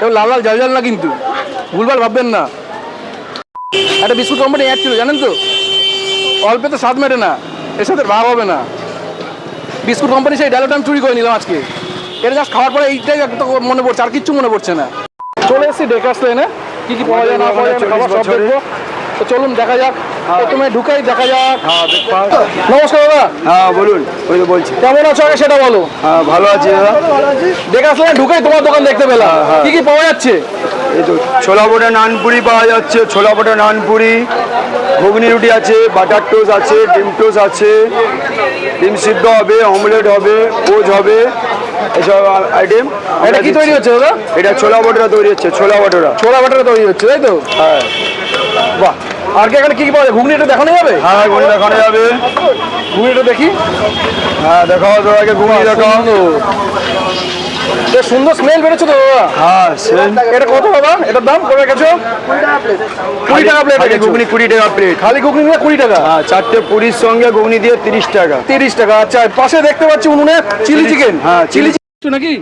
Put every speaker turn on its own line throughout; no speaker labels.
লাল লাল জাল জাল না কিন্তু। ভুলভাল ভাববেন না। একটা বিস্কুট কোম্পানি অ্যাড ছিল, জানেন তো? অল্পে তো স্বাদ মেটে না, এর সাথে ভাব হবে না। বিস্কুট কোম্পানি সেই ডায়লগটা আমি চুরি করে নিলাম আজকে। এটা জাস্ট খাওয়ার পরে এইটাই একটা মনে পড়ছে, আর কিচ্ছু মনে পড়ছে না। চলে এসেছি ডেকাস লেনে কি কি পাওয়া যায় না পাওয়া যায় খাবার সব দেখব। তো চলুন দেখা যাক। প্রথমে ঢুকাই দেখা যাক। নমস্কার দাদা।
হ্যাঁ বলুন ওই তো বলছি।
কেমন আছো আগে সেটা বলো।
হ্যাঁ ভালো আছি দাদা।
ঢুকাই তোমার দোকান দেখতে পেলাম।
হ্যাঁ।
কি কি পাওয়া যাচ্ছে?
এই তো ছোলা বটা নানপুরি পাওয়া যাচ্ছে ছোলা বটা নানপুরি ঘুগনি রুটি আছে বাটার টোস্ট আছে ডিম টোস্ট আছে ডিম সিদ্ধ হবে অমলেট হবে পোজ হবে এসব আইটেম
এটা কি তৈরি হচ্ছে দাদা?
এটা ছোলা বটরা তৈরি হচ্ছে ছোলা বটরা।
ছোলা বাটারে তৈরি হচ্ছে তাই তো?
হ্যাঁ।
বাহ। আর কি এখানে কি কি পাওয়া যায়? ঘুগনিটা দেখানো যাবে?
হ্যাঁ ঘুগনি দেখানো যাবে।
ঘুগনিটা দেখি।
হ্যাঁ দেখাও তোমাকে ঘুগনি দেখাও।
সুন্দর। স্মেল বেরোচ্ছে তো দাদা
হ্যাঁ
এটা কত দাদা এটার দাম কবে গেছো কুড়ি টাকা প্লেট
খালি ঘুগনি কুড়ি টাকা প্লেট
খালি ঘুগনি নিয়ে কুড়ি টাকা?
হ্যাঁ চারটে পুরির সঙ্গে ঘুগনি দিয়ে তিরিশ টাকা।
তিরিশ টাকা আচ্ছা পাশে দেখতে পাচ্ছি উনুনে চিলি চিকেন।
হ্যাঁ,
চিলি চিকেন নাকি?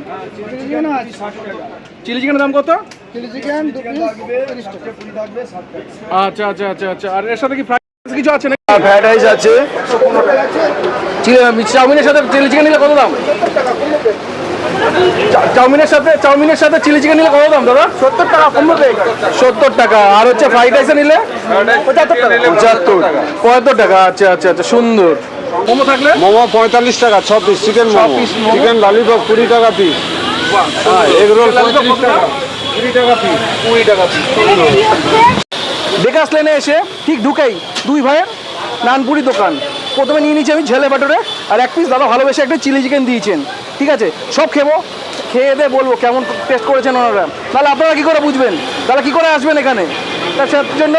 চিলি চিকেনের দাম কত? আচ্ছা আচ্ছা আচ্ছা আচ্ছা। আর এর সাথে কি ফ্রাইড কিছু আছে নাকি?
ফ্রাইড রাইস আছে।
চিলি- চাউমিনের সাথে চিলি চিকেন নিলে কত দাম? চাউমিনের সাথে চাউমিনের সাথে চিলি চিকেন নিলে কত দাম দাদা? সত্তর টাকা সত্তর টাকা। আর হচ্ছে ফ্রাইড রাইসে নিলে? পঁচাত্তর টাকা।
পঁচাত্তর।
পঁয়াত্তর টাকা আচ্ছা আচ্ছা আচ্ছা সুন্দর। মোমো থাকলে?
মোমো পঁয়তাল্লিশ টাকা ছ piece chicken momo. Chicken lollipop কুড়ি টাকা পিস এগ রোল পঁয়ত্রিশ টাকা।
কুড়ি টাকা কুড়ি টাকা বেকাস লেনে এসে ঠিক ঢুকেই। দুই ভাইয়ের নানপুরি দোকান। প্রথমে নিয়ে নিচ্ছি আমি ঝেলে বাটরে, আর এক পিস দাদা ভালোবেসে একটা চিলি চিকেন দিয়েছেন। ঠিক আছে? সব খেবো। খেয়ে দিয়ে বলব কেমন টেস্ট করেছেন ওনারা। তাহলে আপনারা কী করে বুঝবেন? তাহলে কী করে আসবেন এখানে? তার জন্য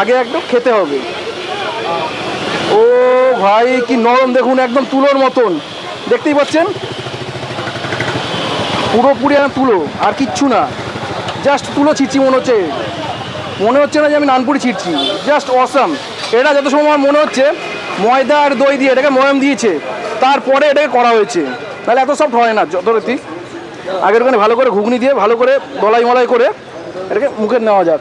আগে একটু খেতে হবে। ও ভাই, কি নরম দেখুন, একদম তুলোর মতন। দেখতেই পাচ্ছেন? পুরোপুরি আমার তুলো, আর কিচ্ছু না। জাস্ট তুলো ছিটছি মনে হচ্ছে। মনে হচ্ছে না যে আমি নানপুরি ছিটছি জাস্ট অসাম এটা যত সময় আমার মনে হচ্ছে, ময়দা আর দই দিয়ে এটাকে ময়াম দিয়েছে, তারপরে এটাকে করা হয়েছে। তাহলে এত সফট হয় না, যত রীতি। আগের ওখানে ভালো করে ঘুগনি দিয়ে ভালো করে দলাই মলাই করে এটাকে মুখে নেওয়া যাক।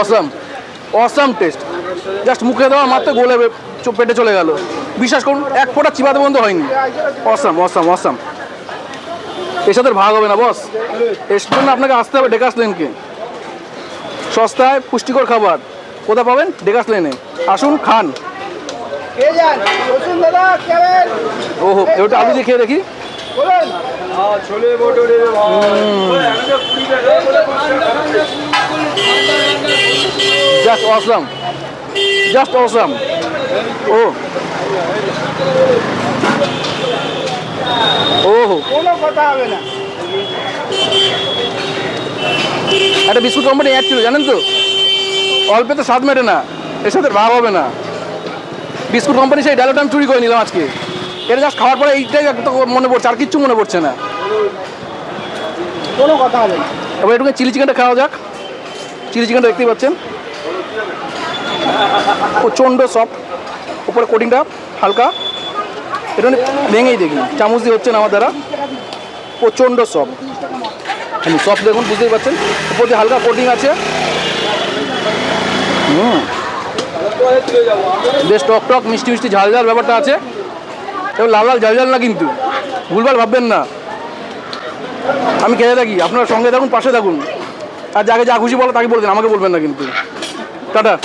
অসাম অসাম টেস্ট জাস্ট মুখে দেওয়া মাত্র গোলে পেটে চলে গেল। বিশ্বাস করুন, এক ফোঁটা চিবাতে বন্ধ হয়নি। অসাম অসাম অসাম এর সাথে ভাগ হবে না বস এর জন্য আপনাকে আসতে হবে ডেকাস লেনকে সস্তায় পুষ্টিকর খাবার। কোথায় পাবেন? ডেকাস লেনে আসুন, খান। ওহো ওটা আলু দিয়ে খেয়ে দেখি। জাস্ট অসাম জাস্ট অসাম ও ওহো
কোনো কথা হবে না।
একটা বিস্কুট কোম্পানি অ্যাড ছিল জানেন তো? অল্পে তো স্বাদ মেটে না এর সাথে ভাব হবে না। বিস্কুট কোম্পানি সেই ডায়লগটা আমি চুরি করে নিলাম আজকে। এটা জাস্ট খাওয়ার পরে এইটাই মনে পড়ছে আর কিচ্ছু মনে পড়ছে না।
কোনো কথা হবে
এবার একটু চিলি চিকেনটা খাওয়া যাক। চিলি চিকেনটা দেখতেই পাচ্ছেন। প্রচণ্ড সফট উপরে কোটিংটা হালকা। এটা ভেঙেই দেখি। চামচ দিয়ে হচ্ছে না আমার দ্বারা। প্রচণ্ড সফট সফট দেখুন, বুঝতেই পারছেন? উপর দিয়ে হালকা কোটিং আছে। হুম। বেশ টক টক, মিষ্টি মিষ্টি, ঝাল ঝাল ব্যাপারটা আছে। এবার লাল লাল, ঝাল ঝাল না কিন্তু। ভুলভাল ভাববেন না। আমি খেয়ে থাকি। আপনারা সঙ্গে থাকুন, পাশে থাকুন। আর যাকে যা খুশি বলো, তাকে বলবেন আমাকে বলবেন না কিন্তু। টাটা।